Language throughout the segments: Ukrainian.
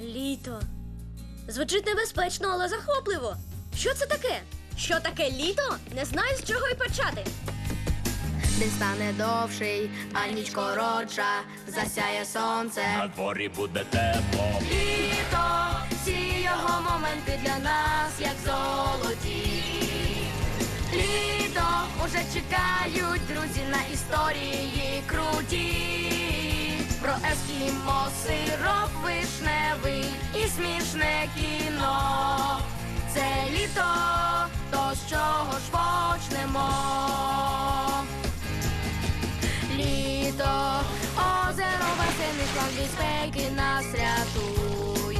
Літо. Звучить небезпечно, але захопливо. Що це таке? Що таке літо? Не знаю, з чого й почати. День стане довший, а ніч коротша, засяє сонце. На дворі буде тепло. Літо, всі його моменти для нас, як золоті. Літо уже чекають друзі на історії круті. Ескімо, сироп вишневий і смішне кіно. Це літо, то з чого ж почнемо? Літо, озеро, басейни, шланг безпеки нас рятуй.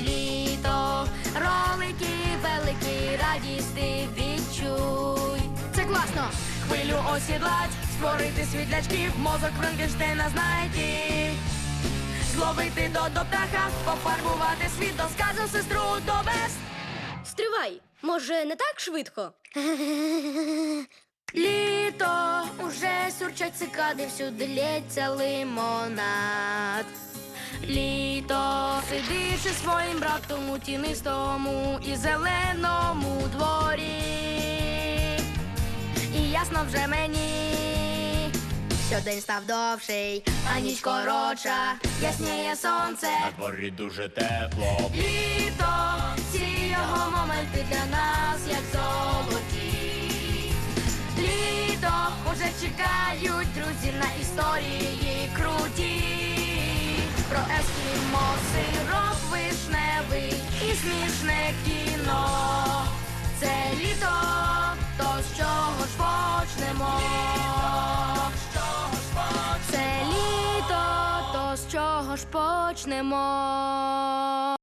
Літо, ролики великі, радість ти відчуй. Це класно! Хвилю осідлать, створити світлячків, мозок Франкенштейна знайти. Зловити до до птаха, пофарбувати світ, до сказу сестру довести. Стривай, може, не так швидко? Літо уже сюрчать цикади, всюди лється лимонад. Літо сидиш із своїм братом у тінистому і зеленому дворі. І ясно вже мені, що день став довший, а ніч коротша, ясніє сонце. На дворі дуже тепло. Літо, всі його моменти для нас, як золоті. Літо уже чекають друзі на історії круті. Про ескімо, сироп вишневий і смішне кіно. Це літо, то з чого ж почнемо? чого ж почнемо?